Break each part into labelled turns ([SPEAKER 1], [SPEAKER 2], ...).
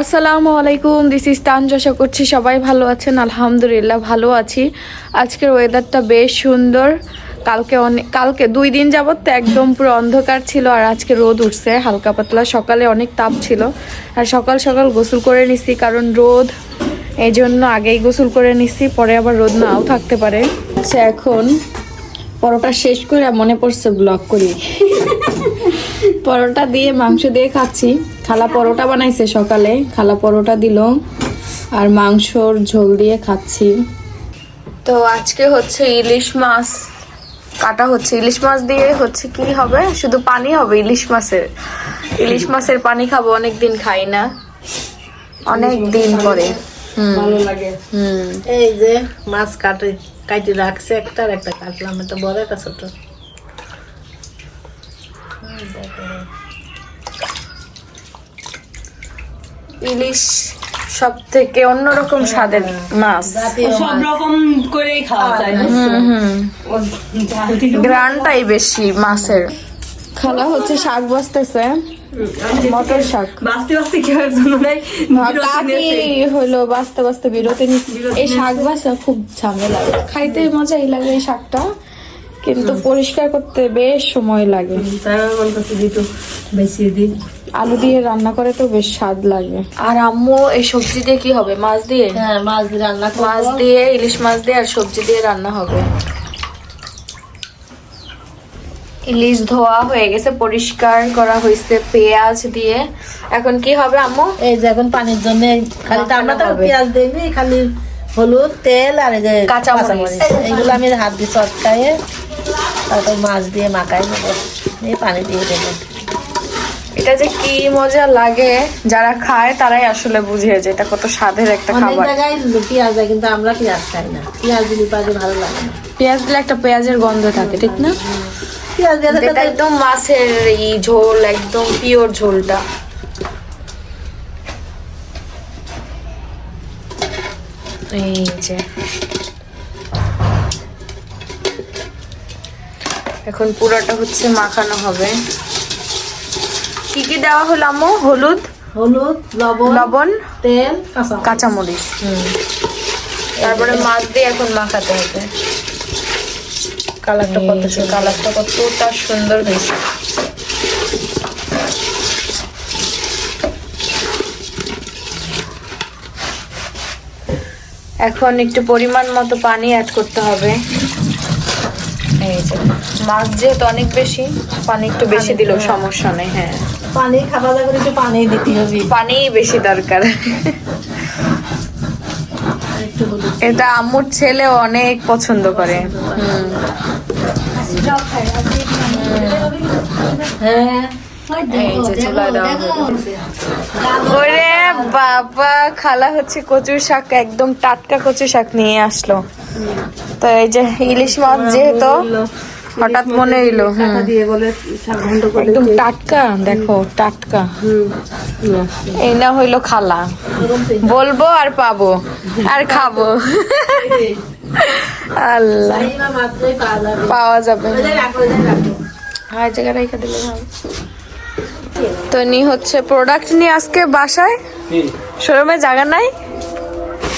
[SPEAKER 1] আসসালামু আলাইকুম this is তানজ, আশা করছি সবাই ভালো আছেন। আলহামদুলিল্লাহ, ভালো আছি। আজকের ওয়েদারটা বেশ সুন্দর। কালকে অনেক কালকে দুই দিন যাবত তো একদম পুরো অন্ধকার ছিল আর আজকে রোদ উঠছে, হালকা পাতলা। সকালে অনেক তাপ ছিল আর সকাল সকাল গোসল করে নিছি কারণ রোদ এই জন্য আগেই গোসল করে নিছি, পরে আবার রোদ নাও থাকতে পারে। আচ্ছা এখন পরোটা শেষ করে মনে পড়ছে ব্লগ করি। পরোটা দিয়ে মাংস দিয়ে খাচ্ছি। খালা পরোটা বানাইছে সকালে। খালা পরোটা দিল আর মাংসর ঝোল দিয়ে খাচ্ছি। তো আজকে হচ্ছে ইলিশ মাছ কাটা হচ্ছে। ইলিশ মাছ দিয়ে হচ্ছে কি হবে? শুধু পানি হবে ইলিশ মাছের। ইলিশ মাছের পানি খাব অনেক দিন খাই না। অনেক দিন পরে।
[SPEAKER 2] ভালো লাগে।
[SPEAKER 1] হুম।
[SPEAKER 2] এই যে মাছ কাটে কাটি রাখছে একটা আর একটা কাটলাম। এটা বড় একটা ছোট।
[SPEAKER 1] ইলিশ সব থেকে অন্যরকম স্বাদের মাছ।
[SPEAKER 3] সব রকম করেই খাওয়া যায়
[SPEAKER 1] গ্রানটাই বেশি মাছের। খালা হচ্ছে শাক বসতেছে মটর শাক।
[SPEAKER 3] বাঁচতে বাঁচতে কি জানো নাই?
[SPEAKER 1] কাকি হলো? বাঁচতে বাঁচতে বিরতি নিচ্ছি এই শাক বাসা খুব ঝামেলা। খাইতে মজাই লাগে এই শাকটা। কিন্তু পরিষ্কার করতে বেশ সময় লাগে। আলু দিয়ে রান্না করে তো বেশ স্বাদ লাগে। আর আম্মু এই সবজি দিয়ে কি হবে? মাছ দিয়ে?
[SPEAKER 2] হ্যাঁ মাছ দিয়ে রান্না
[SPEAKER 1] মাছ দিয়ে ইলিশ মাছ দিয়ে আর সবজি দিয়ে রান্না হবে। ইলিশ ধোয়া হয়ে গেছে পরিষ্কার করা হয়েছে পেঁয়াজ দিয়ে। এখন কি হবে আম্মু?
[SPEAKER 2] এই যে এখন পানির জন্য খালি তো আমরা তো পেঁয়াজ দিইনি খালি হলুদ তেল আর এই যে
[SPEAKER 1] কাঁচামরিচ।
[SPEAKER 2] কাঁচামরিচ। এইগুলো আমি হাত দিয়ে চটকায়ে তারপর মাছ দিয়ে মাখাই নেব। এই পানি দিয়ে দেবো।
[SPEAKER 1] এটা যে কি মজা লাগে যারা খায় তারাই আসলে বুঝে যে এটা কত স্বাদের একটা
[SPEAKER 2] অনেক
[SPEAKER 1] খাবার।
[SPEAKER 2] জায়গায় পেঁয়াজ দেয় কিন্তু আমরা পেঁয়াজ খাই না। পেঁয়াজ দিলে পাকে ভালো লাগে না।
[SPEAKER 1] পেঁয়াজ দিলে একটা পেঁয়াজের গন্ধ থাকে ঠিক না?
[SPEAKER 2] পেঁয়াজ দিয়ে
[SPEAKER 1] এটা একদম মাছের ই ঝোল একদম পিওর ঝোলটা। এই যে। এখন পুরোটা হচ্ছে মাখানো হবে। কি কি দেওয়া হলো আম্মু? হলুদ
[SPEAKER 2] হলুদ লবণ
[SPEAKER 1] লবণ
[SPEAKER 2] তেল কাঁচা
[SPEAKER 1] কাঁচামরিচ। তারপরে মাছ দিয়ে এখন মাখাতে হবে।
[SPEAKER 2] কালারটা কত
[SPEAKER 1] কালারটা কতটা সুন্দর হয়েছে। এখন একটু পরিমাণ মতো পানি অ্যাড করতে হবে। এই যে মাছ যেহেতু অনেক বেশি পানি একটু বেশি দিলেও সমস্যা নেই হ্যাঁ।
[SPEAKER 2] পানি খাওয়া দাওয়া করে একটু পানি দিতে হবে।
[SPEAKER 1] পানি বেশি দরকার। এটা আম্মুর ছেলে অনেক পছন্দ করে। হুম।
[SPEAKER 2] হ্যাঁ।
[SPEAKER 1] ওরে বাবা খালা হচ্ছে কচুর শাক একদম টাটকা কচু শাক নিয়ে আসলো। তো এই যে ইলিশ মাছ যেহেতু হঠাৎ মনে এলো একদম টাটকা দেখো টাটকা। এই না হইল খালা। বলব আর পাবো আর খাব। আল্লাহ
[SPEAKER 2] পাওয়া যাবে।
[SPEAKER 1] পাওয়া যাবে
[SPEAKER 2] ওই যে রাখো, ওই যে রাখো।
[SPEAKER 1] হ্যাঁ জায়গা রেখে দিলে হবে। তো নি হচ্ছে প্রোডাক্ট নিয়ে আজকে বাসায়? শোরুমে জায়গা নাই?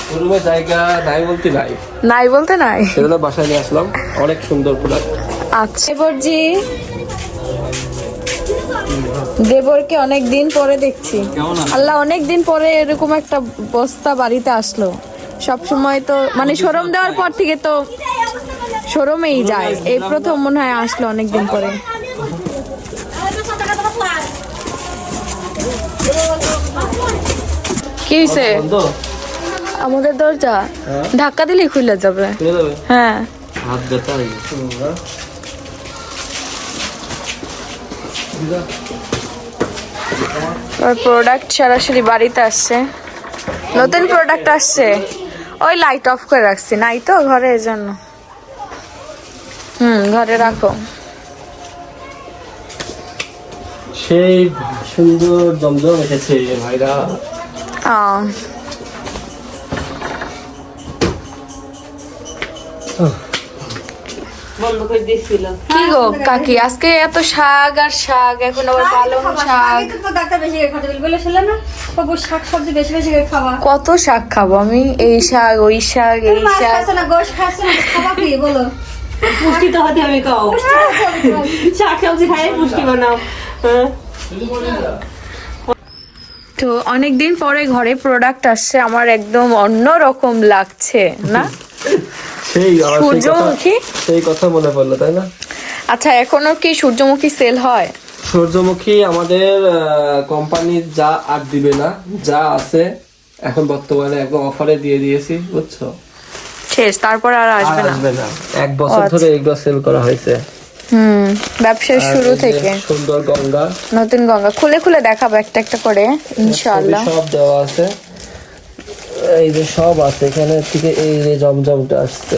[SPEAKER 4] শোরুমে জায়গা নাই বলতে নাই।
[SPEAKER 1] নাই বলতে নাই?
[SPEAKER 4] সেজন্য বাসায় নিয়ে আসলাম। অনেক সুন্দর প্রোডাক্ট
[SPEAKER 1] আচ্ছা। দেবরজি দেবরকে অনেক দিন পরে দেখছি। আল্লাহ অনেক দিন পরে এরকম একটা বস্তা বাড়িতে আসলো। সব সময় তো মানে শোরুম দেওয়ার পর থেকে তো শোরুমেই যায়। এই প্রথম মনে হয় আসলো অনেক দিন পরে। কি
[SPEAKER 4] বন্ধ।
[SPEAKER 1] আমাদের দরজা?
[SPEAKER 4] হ্যাঁ?
[SPEAKER 1] ধাক্কা দিলেই খুলে যাবে। হ্যাঁ।
[SPEAKER 4] হাত ব্যথা হয়ে গেছে।
[SPEAKER 1] প্রোডাক্ট সরাসরি বাড়িতে আসছে। নতুন প্রোডাক্ট আসছে। ওই লাইট অফ করে রাখছি। নাই তো ঘরে এই জন্য হুম ঘরে রাখো।
[SPEAKER 4] সেই সুন্দর জমজম এসেছে ভাইরা।
[SPEAKER 1] কি গো কাকি আজকে এত শাক আর শাক এখন আবার পালং শাক।
[SPEAKER 5] ডাক্তার বেশি খরচ বলেছিলেন না বাবু শাক সবজি বেশি বেশি করে খাওয়া
[SPEAKER 1] কত শাক খাব আমি? এই শাক ওই শাক এই শাক।
[SPEAKER 5] বলো।
[SPEAKER 3] পুষ্টি তো হতে হবে কাও শাক সবজি খাই পুষ্টি বানাও। হ্যাঁ?
[SPEAKER 1] তো অনেকদিন পরে ঘরে প্রোডাক্ট আসছে আমার একদম অন্য রকম লাগছে না?
[SPEAKER 4] সেই
[SPEAKER 1] সূর্যমুখী?
[SPEAKER 4] সেই কথা মনে পড়ল তাই না?
[SPEAKER 1] আচ্ছা এখনও কি সূর্যমুখী সেল হয়?
[SPEAKER 4] সূর্যমুখী আমাদের কোম্পানি যা আর দিবে না যা আছে এখন বর্তমানে একদম অফারে দিয়ে দিয়েছি বুঝছ?
[SPEAKER 1] শেষ তারপর আর আসবে না?
[SPEAKER 4] আসবে না। এক বছর
[SPEAKER 1] আচ্ছা।
[SPEAKER 4] ধরে এগুলো সেল করা হয়েছে।
[SPEAKER 1] হুম ব্যবসার শুরু থেকে।
[SPEAKER 4] সুন্দর গঙ্গা।
[SPEAKER 1] নতুন গঙ্গা। খুলে খুলে দেখাবো একটা একটা করে ইনশাআল্লাহ।
[SPEAKER 4] সব দেওয়া আছে। এই যে সব আছে এখানে থেকে এই যে জমজমটা আসছে।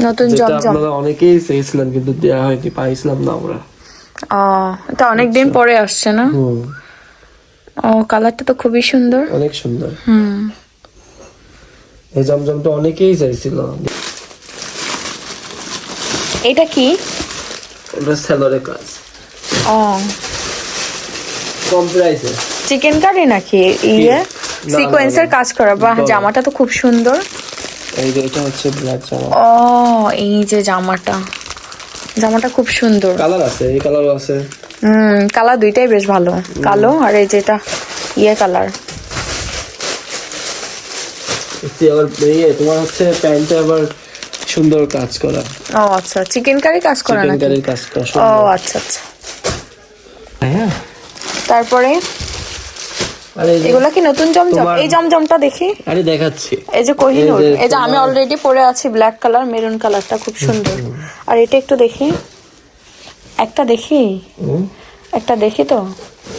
[SPEAKER 1] নতুন জমজম।
[SPEAKER 4] আপনারা অনেকেই চেয়েছিলেন কিন্তু দেওয়া হয়নি পাইছিলাম না আমরা।
[SPEAKER 1] ও এটা অনেকদিন পরে আসছে না? ও কালারটা তো খুবই সুন্দর।
[SPEAKER 4] অনেক সুন্দর।
[SPEAKER 1] হুম।
[SPEAKER 4] এই জমজমটা অনেকেই চাইছিল।
[SPEAKER 1] এটা কি?
[SPEAKER 4] এটা সেলরের কাজ।
[SPEAKER 1] ও।
[SPEAKER 4] কম প্রাইসে
[SPEAKER 1] চিকেন কারি নাকি? ইয়ে? সিকোয়েন্সের কাজ করা। বাহ জামাটা তো খুব সুন্দর।
[SPEAKER 4] এই যে এটা হচ্ছে ব্ল্যাক জামা।
[SPEAKER 1] ও এই যে জামাটা। জামাটা খুব সুন্দর।
[SPEAKER 4] কালার আছে এই কালারও আছে।
[SPEAKER 1] হুম কালার দুইটাই বেশ ভালো। কালো আর এই যেটা ইয়ে কালার
[SPEAKER 4] তোমার হচ্ছে প্যান্টে আবার সুন্দর কাজ করা।
[SPEAKER 1] ও আচ্ছা চিকেন কারি কাজ করা
[SPEAKER 4] চিকেন
[SPEAKER 1] নাকি?
[SPEAKER 4] কারির কাজটা
[SPEAKER 1] ও আচ্ছা আচ্ছা।
[SPEAKER 4] হ্যাঁ।
[SPEAKER 1] তারপরে?
[SPEAKER 4] আরে
[SPEAKER 1] এগুলা কি নতুন জমজম? এই জমজমটা দেখি।
[SPEAKER 4] আরে দেখাচ্ছি।
[SPEAKER 1] এই যে কোহিনুর
[SPEAKER 4] এই যে
[SPEAKER 1] আমি অলরেডি পরে আছি ব্ল্যাক কালার মেরুন কালারটা খুব সুন্দর। আর এটা একটু দেখি। একটা দেখি? একটা দেখি তো?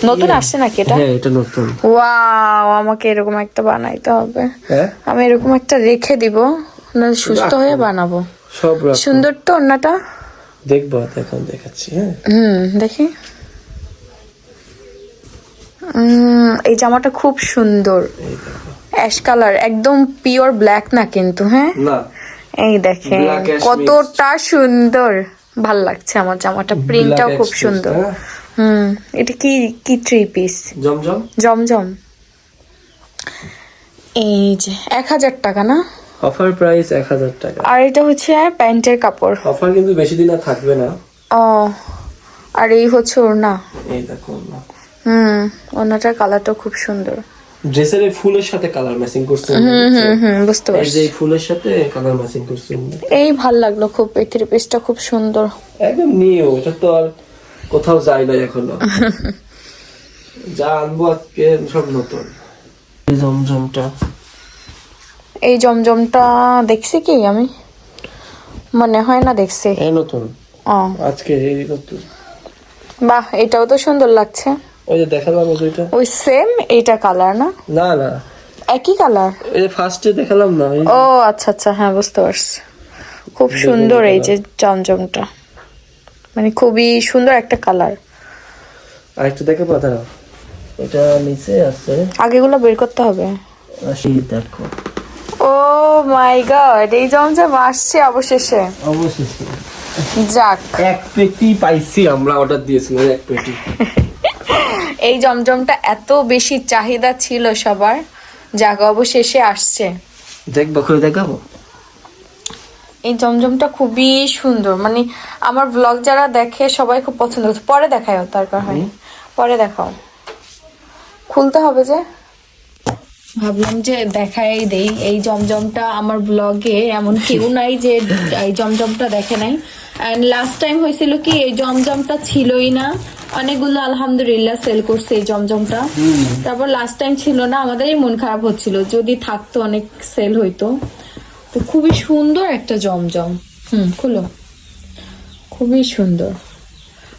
[SPEAKER 1] নতুন আসছে নাকি এটা?
[SPEAKER 4] হ্যাঁ এটা নতুন।
[SPEAKER 1] ওয়াও আমাকে এরকম একটা বানাইতে হবে।
[SPEAKER 4] হ্যাঁ?
[SPEAKER 1] আমি এরকম একটা রেখে দিব। না সুস্থ হয়ে বানাবো।
[SPEAKER 4] সব
[SPEAKER 1] সুন্দর তো
[SPEAKER 4] দেখব এখন দেখাচ্ছি হ্যাঁ।
[SPEAKER 1] হুম দেখি। এই জামাটা খুব সুন্দর। অ্যাশ কালার একদম পিওর ব্ল্যাক না কিন্তু হ্যাঁ? এই দেখেন কতটা সুন্দর। ভালো লাগছে আমার জামাটা প্রিন্টটাও খুব সুন্দর।
[SPEAKER 4] হ্যাঁ?
[SPEAKER 1] হুম এটা কি কি থ্রি পিস
[SPEAKER 4] জমজম?
[SPEAKER 1] জমজম। এই যে এক হাজার টাকা না?
[SPEAKER 4] অফার প্রাইস এক হাজার টাকা।
[SPEAKER 1] আর এটা হচ্ছে প্যান্টের কাপড়।
[SPEAKER 4] অফার কিন্তু বেশি দিন আর থাকবে না।
[SPEAKER 1] ও আর এই হচ্ছে ওর না
[SPEAKER 4] এই দেখো না
[SPEAKER 1] হুম ওনাটার কালারটা খুব সুন্দর।
[SPEAKER 4] ড্রেসের এই ফুলের সাথে কালার ম্যাচিং করছে
[SPEAKER 1] হুম হুম বুঝতে পারছি
[SPEAKER 4] এই ফুলের সাথে কালার ম্যাচিং করছে
[SPEAKER 1] এই ভালো লাগল খুব এই থ্রি পিসটা খুব সুন্দর।
[SPEAKER 4] একদম নিউ এটা তো আর কোথাও যায় না এখনও। যা আনব আজকে সব নতুন। জমজমটা।
[SPEAKER 1] এই জমজমটা দেখছি কি আমি? মনে হয় না দেখছি।
[SPEAKER 4] এই নতুন।
[SPEAKER 1] ও।
[SPEAKER 4] আজকে এই নতুন।
[SPEAKER 1] বাহ এটাও তো সুন্দর লাগছে।
[SPEAKER 4] ওই যে দেখালাম ওই যেটা
[SPEAKER 1] ওই সেম এইটা কালার না?
[SPEAKER 4] না না।
[SPEAKER 1] একই কালার?
[SPEAKER 4] এই যে ফার্স্টে দেখালাম না
[SPEAKER 1] ও আচ্ছা আচ্ছা হ্যাঁ বুঝতে পারছি। খুব সুন্দর এই যে জমজমটা। মানে খুবই সুন্দর একটা কালার।
[SPEAKER 4] আরেকটা দেখে পাতা এটা নিচে আছে।
[SPEAKER 1] আগেগুলো বের করতে হবে।
[SPEAKER 4] আসি দেখো।
[SPEAKER 1] ও মাই গড এই জমজম আসছে অবশেষে।
[SPEAKER 4] অবশেষে।
[SPEAKER 1] যাক।
[SPEAKER 4] এক পেটি পাইছি আমরা অর্ডার দিয়েছিলাম এক পেটি।
[SPEAKER 1] এই জমজমটা এত বেশি চাহিদা ছিল সবার। যাক অবশেষে আসছে।
[SPEAKER 4] দেখব খুলে দেখাবো?
[SPEAKER 1] এই জমজমটা খুবই সুন্দর। মানে আমার ব্লগ যারা দেখে সবাই খুব পছন্দ করছে। পরে দেখায় দরকার হয়। পরে দেখাও। খুলতে হবে যে। ভাবলাম যে দেখাই দেই। এই জমজমটা আমার ব্লগে এমন কেউ নাই যে এই জমজমটা দেখে নাই। অ্যান্ড লাস্ট টাইম হয়েছিল কি এই জমজমটা ছিলই না। অনেকগুলো আলহামদুলিল্লাহ সেল করছে এই জমজমটা। তারপর লাস্ট টাইম ছিল না আমাদেরই মন খারাপ হচ্ছিল। যদি থাকতো অনেক সেল হইতো। তো খুবই সুন্দর একটা জমজম। হুম খুলো। খুবই সুন্দর।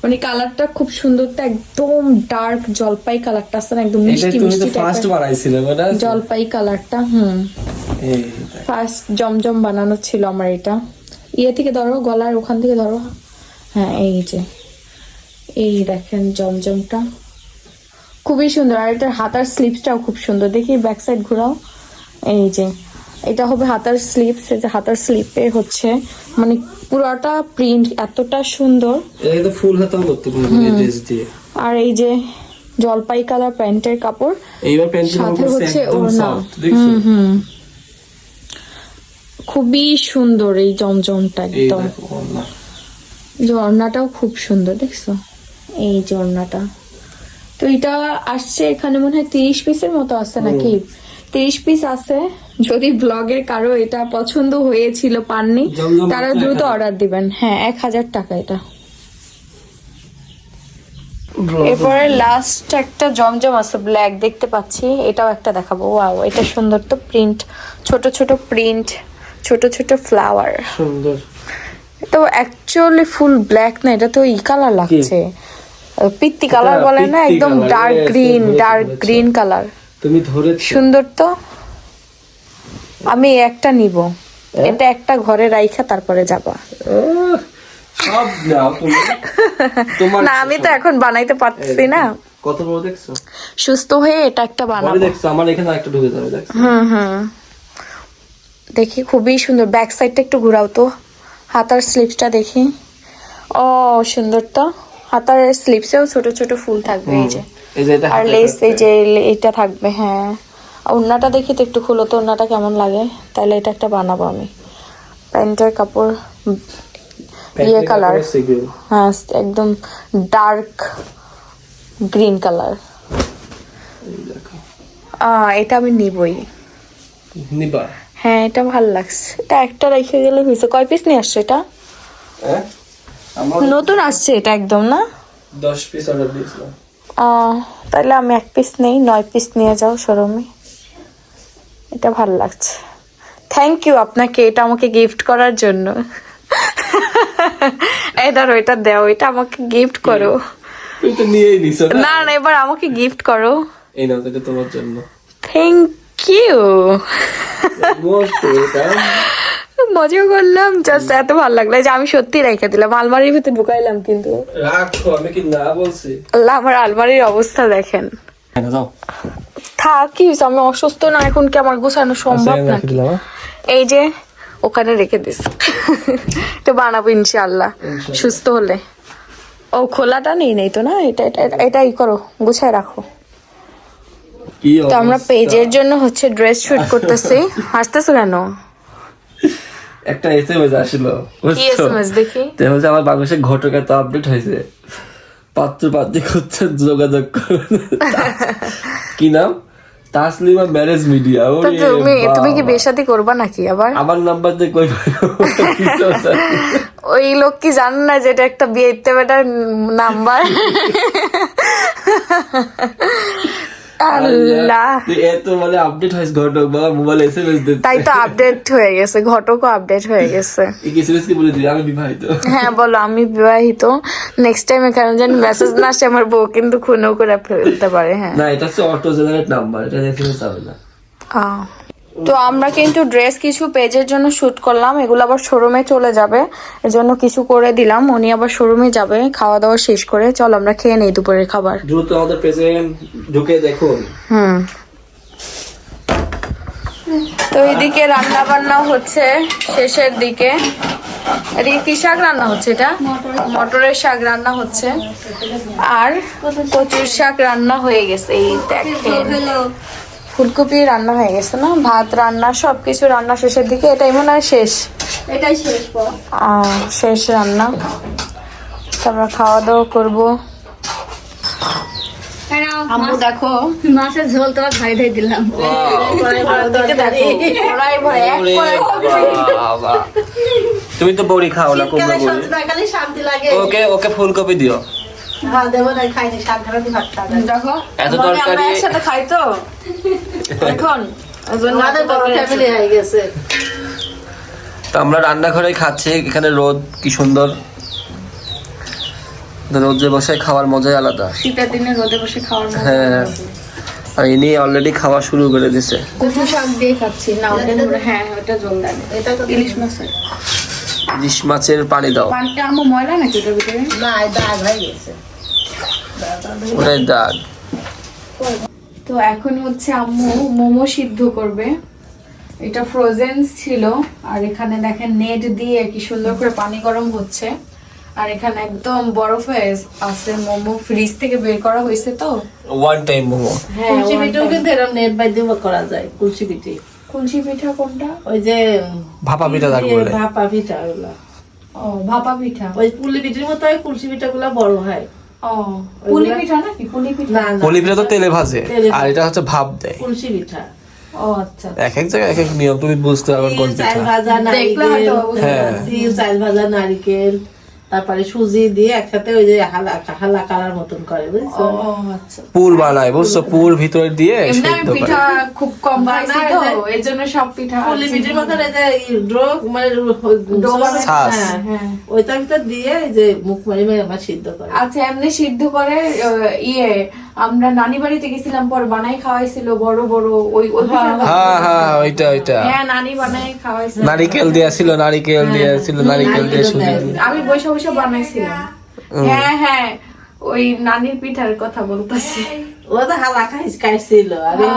[SPEAKER 1] মানে কালারটা খুব সুন্দর তো একদম ডার্ক জলপাই কালারটা আছে না একদম মিষ্টি মিষ্টি
[SPEAKER 4] ফার্স্ট। বানাইছিলে
[SPEAKER 1] জলপাই কালারটা হুম। ফার্স্ট জমজম বানানো ছিল আমার এটা। ইয়ে থেকে ধরো গলার ওখান থেকে ধরো। হ্যাঁ এই যে। এই দেখেন জমজমটা। খুবই সুন্দর আর এটার হাতার স্লিপসটাও খুব সুন্দর। দেখি ব্যাক সাইড ঘোরাও। এই যে। এটা হবে হাতার স্লিপস এই যে হাতার স্লিপে হচ্ছে মানে পুরোটা প্রিন্ট এতটা সুন্দর।
[SPEAKER 4] ফুল হাতাও করতে দিয়ে।
[SPEAKER 1] আর এই যে জলপাই কালার প্যান্টের কাপড়
[SPEAKER 4] এইবার প্যান্টের
[SPEAKER 1] সাথে হচ্ছে ওড়না। খুবই সুন্দর এই জমজমটা একদম। ঝর্ণাটাও খুব সুন্দর দেখছ? এই ঝর্ণাটা তো এটা আসছে এখানে মনে হয় তিরিশ পিসের মতো আছে নাকি? তিরিশ পিস আছে। যদি ব্লগের কারও এটা পছন্দ হয়েছিল পাননি তারা দ্রুত অর্ডার দিবেন। হ্যাঁ এক হাজার টাকা এটা। এরপরে লাস্ট একটা জমজম আছে ব্ল্যাক দেখতে পাচ্ছি। এটাও একটা দেখাবো। ওয়াও এটা সুন্দর তো প্রিন্ট ছোট ছোট প্রিন্ট ছোট ছোট ফ্লাওয়ার
[SPEAKER 4] সুন্দর।
[SPEAKER 1] তো অ্যাকচুয়ালি ফুল ব্ল্যাক না এটা তো ই কালার লাগছে। পিত্তি কালার বলে না একদম dark green dark. Green colour
[SPEAKER 4] তুমি ধরেছ।
[SPEAKER 1] সুন্দর তো? আমি একটা নিব।
[SPEAKER 4] হ্যাঁ?
[SPEAKER 1] এটা একটা ঘরে রাইখা তারপরে যাবা।
[SPEAKER 4] সব নাও তুমি। তোমার
[SPEAKER 1] না আমি তো এখন বানাইতে পারতেছি না।
[SPEAKER 4] কত বড় দেখছ?
[SPEAKER 1] সুস্থ হয়ে এটা একটা বানাবো।
[SPEAKER 4] দেখছ আমার এখানে একটা ঢুকে যাবে দেখছ?
[SPEAKER 1] হুম হুম। দেখি খুবই সুন্দর। ব্যাক সাইডটা একটু ঘোরাও তো। হাতার স্লিপসটা দেখি। ও সুন্দর তো। হাতার স্লিপসেও ছোট ছোট ফুল থাকবে এই যে। আর লেস এই যে এটা থাকবে হ্যাঁ। ওড়নাটা দেখি তো একটু খুলো তো ওড়নাটা কেমন লাগে? তাহলে এটা একটা বানাবো আমি। প্যান্টের কাপড় ইয়ে কালার হ্যাঁ একদম ডার্ক গ্রিন কালার এটা আমি নিবই।
[SPEAKER 4] নিবা?
[SPEAKER 1] হ্যাঁ এটা ভালো লাগছে। এটা একটা রেখে গেলে হয়েছে। কয় পিস নিয়ে আসছে এটা?
[SPEAKER 4] হ্যাঁ?
[SPEAKER 1] নতুন আসছে এটা একদম না?
[SPEAKER 4] দশ পিস অর্ডার দিয়েছিলাম।
[SPEAKER 1] তাহলে আমি এক পিস নেই নয় পিস নিয়ে যাও শোরুমে। এটা ভালো লাগছে। থ্যাংক ইউ আপনাকে এটা আমাকে গিফট করার জন্য। এই ধরো এটা দাও এটা আমাকে গিফট করো।
[SPEAKER 4] তুমি তো নিয়েই নিছো না?
[SPEAKER 1] না না এবার আমাকে গিফট করো।
[SPEAKER 4] এই নাও এটা তোমার জন্য।
[SPEAKER 1] থ্যাংক ইউ
[SPEAKER 4] মোস্ট ওয়েলকাম
[SPEAKER 1] মজা করলাম জাস্ট এত ভালো লাগল। যে আমি সত্যি রেখে দিলাম আলমারির ভিতরে ঢুকাইলাম কিন্তু।
[SPEAKER 4] রাখো আমি কি না বলছি?
[SPEAKER 1] আল্লাহ আমার আলমারির অবস্থা দেখেন। থাক কি আমি অসুস্থ না এখন কি আমার গোছানো সম্ভব না? এই যে ওখানে রেখে দিস। তো বানাবো ইনশাল্লাহ সুস্থ হলে। ও খোলাটা নেই নেই তো না? এটা এটা এটা- এটাই করো গুছায় রাখো। তো আমরা পেজের জন্য হচ্ছে ড্রেস শুট করতেছি। হাসতেছো কেন?
[SPEAKER 4] একটা এসএমএস আসলো
[SPEAKER 1] দেখি।
[SPEAKER 4] আমার বাংলাদেশের ঘটক এত আপডেট হয়েছে। পাত্র পাত্রী করছে যোগাযোগ কি নাম? তাসলিমা ম্যারেজ মিডিয়া
[SPEAKER 1] তুমি তুমি কি বেশাদি করবা নাকি আবার?
[SPEAKER 4] আমার নাম্বার দিয়ে কই
[SPEAKER 1] ওই লোক কি জানে না যে এটা একটা বিয়ে দিতে বেটার নাম্বার আল্লাহ।
[SPEAKER 4] এত মানে আপডেট হয় ঘটক বাবা মোবাইল এসএমএস দিতে।
[SPEAKER 1] তাই তো আপডেট হয়ে গেছে ঘটকও আপডেট হয়ে গেছে।
[SPEAKER 4] এসএমএস কি বলে দিই আমি বিবাহিত।
[SPEAKER 1] হ্যাঁ বলো আমি বিবাহিত। নেক্সট টাইম এখানে যেন মেসেজ না আসে আমার বউ কিন্তু খুনও করে ফেলতে পারে হ্যাঁ।
[SPEAKER 4] না এটা হচ্ছে অটো জেনারেট নাম্বার এটা এসএমএস হবে না।
[SPEAKER 1] আহ। তো আমরা কিন্তু ড্রেস কিছু পেজের জন্য শুট করলাম এগুলো আবার শোরুমে চলে যাবে। এর জন্য কিছু করে দিলাম উনি আবার শোরুমে যাবে খাওয়া দাওয়া শেষ করে চল আমরা খেয়ে নেই দুপুরের খাবার।
[SPEAKER 4] দ্রুত আমাদের পেজে ঢুকে দেখুন।
[SPEAKER 1] হুম। তো এদিকে রান্না বান্না হচ্ছে শেষের দিকে। এদিকে কি শাক রান্না হচ্ছে এটা? মটরের শাক রান্না হচ্ছে। আর কচুর শাক রান্না হয়ে গেছে এই দেখেন। ফুলকপি রান্না হয়ে গেছে না? ভাত রান্না সবকিছু রান্না শেষের দিকে। এটাই মনে হয় শেষ?
[SPEAKER 5] এটাই শেষ
[SPEAKER 1] শেষ রান্না। তারপর খাওয়া দাওয়া করব। আম্মু দেখো।
[SPEAKER 5] মাছের ঝোল তোমার ভাই দিলাম।
[SPEAKER 4] তুমি তো বড়ি খাও না কুমড়ো বড়ি।
[SPEAKER 2] শান্তি লাগে।
[SPEAKER 4] ওকে ওকে ফুলকপি দিও। এত
[SPEAKER 1] আমরা
[SPEAKER 4] তরকারি-
[SPEAKER 1] একসাথে খাই তো? এখন ওই জন্য এত
[SPEAKER 2] আমাদের বড়
[SPEAKER 1] তরকারি
[SPEAKER 2] ফ্যামিলি হয়ে গেছে।
[SPEAKER 4] তো আমরা রান্নাঘরে খাচ্ছি এখানে রোদ কি সুন্দর। রোদে বসে খাওয়ার মজাই আলাদা।
[SPEAKER 1] শীতের দিনে রোদে বসে খাওয়ার মজা
[SPEAKER 4] হ্যাঁ। আর ইনি অলরেডি খাওয়া শুরু করে দিছে
[SPEAKER 1] কচু শাক দিয়ে খাচ্ছি না ওটা হ্যাঁ ওটা জল দেয়
[SPEAKER 2] এটা তো
[SPEAKER 1] ইলিশ মাছের।
[SPEAKER 4] ইলিশ মাছের পানি দাও।
[SPEAKER 1] পানটা আমার ময়লা নাকি ওটার ভিতরে?
[SPEAKER 2] না দাগ হয়ে গেছে
[SPEAKER 4] ওটাই দাগ।
[SPEAKER 1] তো এখন হচ্ছে আম্মু মোমো সিদ্ধ করবে। এটা ফ্রোজেন ছিল আর এখানে দেখেন নেট দিয়ে কি সুন্দর করে পানি গরম হচ্ছে। আর এখানে একদম বরফে আছে মোমো ফ্রিজ থেকে বের করা হয়েছে তো।
[SPEAKER 4] One time momo.
[SPEAKER 1] হ্যাঁ
[SPEAKER 2] কুলসি পিঠেও কিন্তু এরকম নেট বাই দিয়ে করা যায় কুলসি পিঠে।
[SPEAKER 1] কুলসি পিঠা কোনটা?
[SPEAKER 2] ওই যে
[SPEAKER 4] ভাপা পিঠা যাক বলে।
[SPEAKER 2] ভাপা পিঠা ওগুলা।
[SPEAKER 1] ও ভাপা পিঠা।
[SPEAKER 2] ওই পুলি পিঠের মতো ওই কুলসি পিঠা গুলা বড় হয়।
[SPEAKER 1] ও পুলি পিঠা নাকি? পুলি পিঠা?
[SPEAKER 2] না না
[SPEAKER 4] পিঠা তো তেলে ভাজে আর এটা হচ্ছে ভাপ দেয়।
[SPEAKER 2] কুলসি পিঠা।
[SPEAKER 1] ও আচ্ছা।
[SPEAKER 4] এক এক জায়গায় এক এক নিয়ম তুমি বুঝতে পারবে কোন পিঠা।
[SPEAKER 2] ভাজা
[SPEAKER 1] দেখলে
[SPEAKER 2] নারিকেল
[SPEAKER 1] হয়তো বুঝতে
[SPEAKER 4] হ্যাঁ।
[SPEAKER 2] তিল চাল ভাজা নারিকেল। তারপরে সুজি দিয়ে একসাথে ওই যে হালা হালা কালার মতন করে বুঝছ?
[SPEAKER 1] আচ্ছা।
[SPEAKER 4] পুর বানায় বুঝছ? পুর ভিতরে দিয়ে সেদ্ধ করে।
[SPEAKER 1] পিঠা খুব কম তো এই জন্য সব পিঠা
[SPEAKER 2] পুলি পিঠের মতন এই যে ড্রো মানে। হ্যাঁ
[SPEAKER 1] হ্যাঁ।
[SPEAKER 2] ওইটার ভিতর দিয়ে এই যে মুখ মারি মারি আমার সিদ্ধ করে।
[SPEAKER 1] আচ্ছা এমনি সিদ্ধ করে ইয়ে আমরা নানি বাড়িতে গেছিলাম পর বানাই খাওয়াইছিল বড় বড় ওই কথা
[SPEAKER 4] হ্যাঁ হ্যাঁ ওইটা ওইটা।
[SPEAKER 1] হ্যাঁ নানি বানাই খাওয়াইছিল।
[SPEAKER 4] নারিকেল দিয়েছিল নারিকেল দিয়েছিল নারিকেল দিয়ে সুজি
[SPEAKER 1] আমি বসে বসে বানাইছিলাম। হ্যাঁ হ্যাঁ ওই নানির পিঠার কথা বলতেছি।
[SPEAKER 2] ও তো হালা খাই খাইছিল। আর এই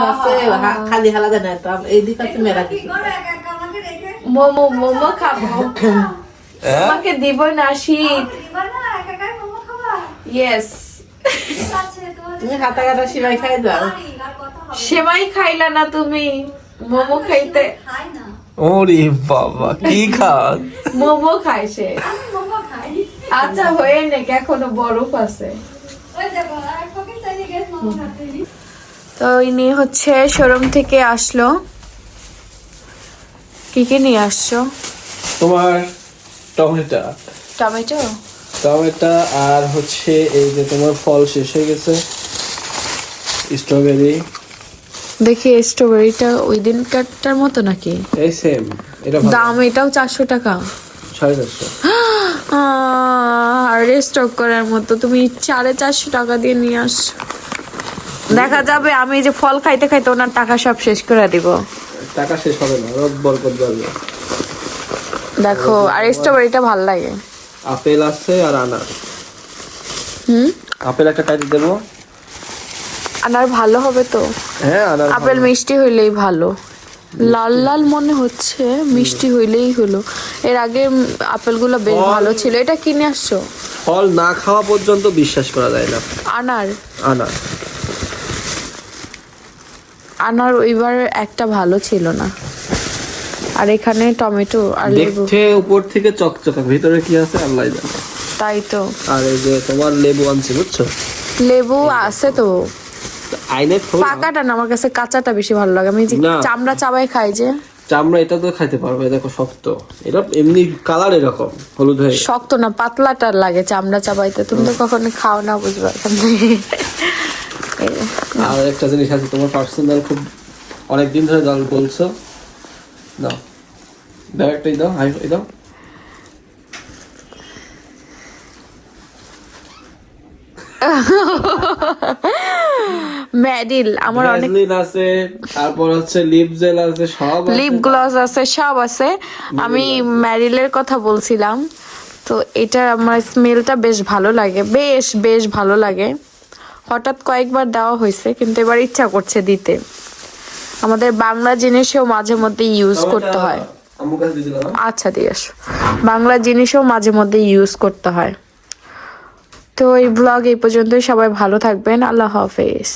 [SPEAKER 2] খালি হালা দেয় না তো আম- এই দিক হচ্ছে মেলা কিছু
[SPEAKER 1] মোমো মোমো খাব।
[SPEAKER 4] হ্যাঁ?
[SPEAKER 1] তোমাকে দিব না শীত। ইয়েস
[SPEAKER 2] তুমি হাতা কাটা সিলাই খাই দাও।
[SPEAKER 1] সেমাই খাইলা না তুমি? মোমো খাইতে।
[SPEAKER 4] ওরে বাবা কি খান
[SPEAKER 1] মোমো খায় সে। আচ্ছা হয়ে নাকি এখনও বরফ আছে। তো ইনি হচ্ছে শোরুম থেকে আসলো। কি কি নিয়ে আসছো?
[SPEAKER 4] তোমার টমেটো।
[SPEAKER 1] টমেটো?
[SPEAKER 4] টমেটো আর হচ্ছে এই যে তোমার ফল শেষ হয়ে গেছে। স্ট্রবেরি
[SPEAKER 1] দেখি স্ট্রবেরিটা ওই দিন দিনকারটার মতো নাকি?
[SPEAKER 4] এই সেম এটা
[SPEAKER 1] দাম এটাও চারশো টাকা।
[SPEAKER 4] সাড়ে চারশো।
[SPEAKER 1] আর স্টক করার মতো তুমি সাড়ে চারশো টাকা দিয়ে নিয়ে আস। দেখা যাবে আমি যে ফল খাইতে খাইতে ওনার টাকা সব শেষ করে দিব।
[SPEAKER 4] টাকা শেষ হবে না বরকত যাবে
[SPEAKER 1] দেখো আর স্ট্রবেরিটা ভালো লাগে।
[SPEAKER 4] আপেল আছে আর আনার।
[SPEAKER 1] হুম?
[SPEAKER 4] আপেল একটা কাটি দেবো।
[SPEAKER 1] আনার ভালো হবে তো?
[SPEAKER 4] হ্যাঁ আনার
[SPEAKER 1] আপেল মিষ্টি হইলেই ভালো। লাল লাল মনে হচ্ছে মিষ্টি হইলেই হলো। এর আগে আপেলগুলো বেশ ভালো ছিল। এটা কিনে আসছো?
[SPEAKER 4] ফল না খাওয়া পর্যন্ত বিশ্বাস করা যায় না।
[SPEAKER 1] আনার?
[SPEAKER 4] আনার।
[SPEAKER 1] আনার ওইবার একটা ভালো ছিল না। আর এখানে টমেটো আর লেবু।
[SPEAKER 4] দেখতে উপর থেকে চকচকে ভিতরে কি আছে আল্লাহ জানে।
[SPEAKER 1] তাই তো।
[SPEAKER 4] আর এই যে তোমার লেবু আনছি বুঝছ?
[SPEAKER 1] লেবু আছে তো। পাকাটা না আমার কাছে কাঁচাটা বেশি ভালো লাগে। আমি চামড়া চাবাই খাই যে।
[SPEAKER 4] চামড়া এটা তো খাইতে পারবে দেখো শক্ত। এটা এমনি কালার এরকম হলুদ হয়ে
[SPEAKER 1] শক্ত না পাতলাটা লাগে চামড়া চাবাইতে। তুমি তো কখনো খাও না বুঝবে
[SPEAKER 4] আর একটা জিনিস আছে তোমার পার্সোনাল খুব অনেক দিন ধরে জাল বলছো দাও। দাও একটাই দাও হাই দাও।
[SPEAKER 1] ম্যাডিল আমার অনেক
[SPEAKER 4] আছে তারপর হচ্ছে লিপ জেল আছে সব
[SPEAKER 1] লিপ গ্লস আছে সব আছে। আমি ম্যারিলের কথা বলছিলাম। তো এটা আমার স্মেলটা বেশ ভালো লাগে। বেশ বেশ ভালো লাগে। হঠাৎ কয়েকবার দেওয়া হয়েছে কিন্তু এবার ইচ্ছা করছে দিতে। আমাদের বাংলা জিনিসেও মাঝে মধ্যে ইউজ করতে হয়। আচ্ছা দিয়ে আসো। বাংলা জিনিসও মাঝে মধ্যে ইউজ করতে হয়। তো এই ব্লগ এই পর্যন্তই। সবাই ভালো থাকবেন। আল্লাহ হাফেজ।